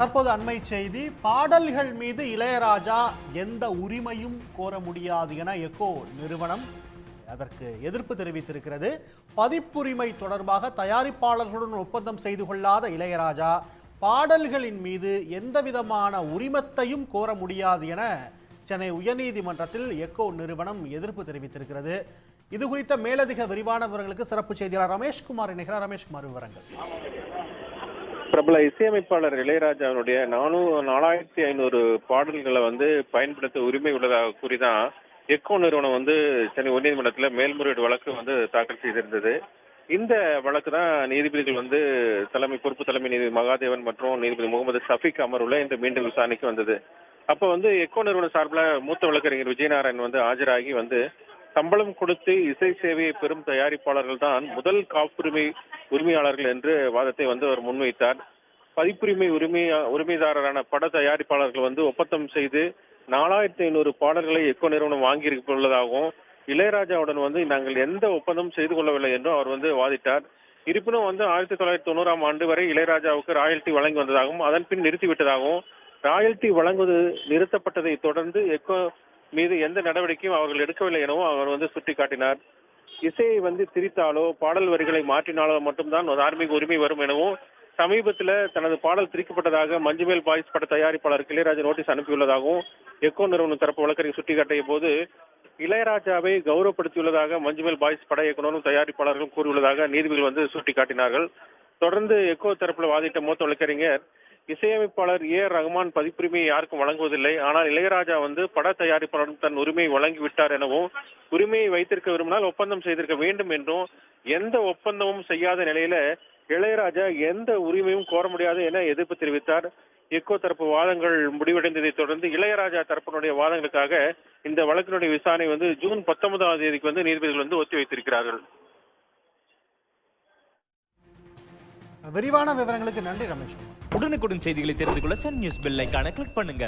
தற்போது அண்மை செய்தி பாடல்கள் மீது இளையராஜா எந்த உரிமையும் கோர முடியாது என எக்கோ நிறுவனம் அதற்கு எதிர்ப்பு தெரிவித்திருக்கிறது. பதிப்புரிமை தொடர்பாக தயாரிப்பாளர்களுடன் ஒப்பந்தம் செய்து கொள்ளாத இளையராஜா பாடல்களின் மீது எந்த விதமான உரிமத்தையும் கோர முடியாது என சென்னை உயர்நீதிமன்றத்தில் எக்கோ நிறுவனம் எதிர்ப்பு தெரிவித்திருக்கிறது. இது குறித்த மேலதிக விரிவான விவரங்களுக்கு சிறப்பு செய்தியாளர் ரமேஷ்குமார் இணைகிறார். ரமேஷ்குமார் விவரங்கள். பிரபல இசையமைப்பாளர் இளையராஜாவுடைய நானூ நாலாயிரத்தி ஐநூறு பாடல்களை வந்து பயன்படுத்த உரிமை உள்ளதாக கூறிதான் எக்கோ நிறுவனம் வந்து சென்னை உயர்நீதிமன்றத்தில் மேல்முறையீடு வழக்கு வந்து தாக்கல் செய்திருந்தது. இந்த வழக்கு தான் நீதிபதிகள் வந்து தலைமை பொறுப்பு தலைமை நீதிபதி மகாதேவன் மற்றும் நீதிபதி முகமது சஃபிக் அமர்வுல இந்த மீண்டும் விசாரணைக்கு வந்தது. அப்போ வந்து எக்கோ நிறுவனம் சார்பில் மூத்த வழக்கறிஞர் விஜயநாராயண் வந்து ஆஜராகி வந்து சம்பளம் கொடுத்து இசை சேவையை பெறும் தயாரிப்பாளர்கள் தான் முதல் காப்புரிமை உரிமையாளர்கள் என்று வாதத்தை வந்து அவர் முன்வைத்தார். பதிப்புரிமை உரிமை உரிமைதாரரான பட தயாரிப்பாளர்கள் வந்து ஒப்பந்தம் செய்து நாலாயிரத்தி ஐநூறு பாடல்களை எக்கோ நிறுவனம் வாங்கியிருந்துள்ளதாகவும் இளையராஜாவுடன் வந்து நாங்கள் எந்த ஒப்பந்தம் செய்து கொள்ளவில்லை என்றும் அவர் வந்து வாதிட்டார். இருப்பினும் வந்து ஆயிரத்தி தொள்ளாயிரத்தி தொண்ணூறாம் ஆண்டு வரை இளையராஜாவுக்கு ராயல்டி வழங்கி வந்ததாகவும் அதன் பின் நிறுத்திவிட்டதாகவும் ராயல்டி வழங்குவது நிறுத்தப்பட்டதை தொடர்ந்து எக்கோ மீது எந்த நடவடிக்கையும் அவர்கள் எடுக்கவில்லை எனவும் அவர் வந்து சுட்டிக்காட்டினார். இசையை வந்து திரித்தாலோ பாடல் வரிகளை மாற்றினாலோ மட்டும்தான் தார்மீக உரிமை வரும் எனவும் சமீபத்தில் தனது பாடல் திரிக்கப்பட்டதாக மஞ்சுமேல் பாய்ஸ் பட தயாரிப்பாளர் இளையராஜா நோட்டீஸ் அனுப்பியுள்ளதாகவும் எக்கோ நிறுவனம் தரப்பு வழக்கறிஞர் சுட்டிக்காட்டிய போது இளையராஜாவை கௌரவப்படுத்தியுள்ளதாக மஞ்சுமேல் பாய்ஸ் பட இயக்குநரும் தயாரிப்பாளர்களும் கூறியுள்ளதாக நீதிபதிகள் வந்து சுட்டிக்காட்டினார்கள். தொடர்ந்து எக்கோ தரப்பில் வாதிட்ட மூத்த வழக்கறிஞர் இசையமைப்பாளர் ஏ ஆர் ரஹ்மான் பதிப்புரிமையை யாருக்கும் வழங்குவதில்லை. ஆனால் இளையராஜா வந்து பட தயாரிப்பாளரும் தன் உரிமையை வழங்கிவிட்டார் எனவும் உரிமையை வைத்திருக்க விரும்பினால் ஒப்பந்தம் செய்திருக்க வேண்டும் என்றும் எந்த ஒப்பந்தமும் செய்யாத நிலையில இளையராஜா எந்த உரிமையும் கோர முடியாது என எதிர்ப்பு தெரிவித்தார். எக்கோ தரப்பு வாதங்கள் முடிவடைந்ததை தொடர்ந்து இளையராஜா தரப்பினுடைய வாதங்களுக்காக இந்த வழக்கினுடைய விசாரணை வந்து ஜூன் பத்தொன்பதாம் தேதிக்கு வந்து நீதிபதிகள் வந்து ஒத்தி வைத்திருக்கிறார்கள். விரிவான விவரங்களுக்கு நன்றி ரமேஷ். உடனுக்குடன் செய்திகளை தெரிந்து கொள்ள சன் நியூஸ் பெல் ஐக்கான கிளிக் பண்ணுங்க.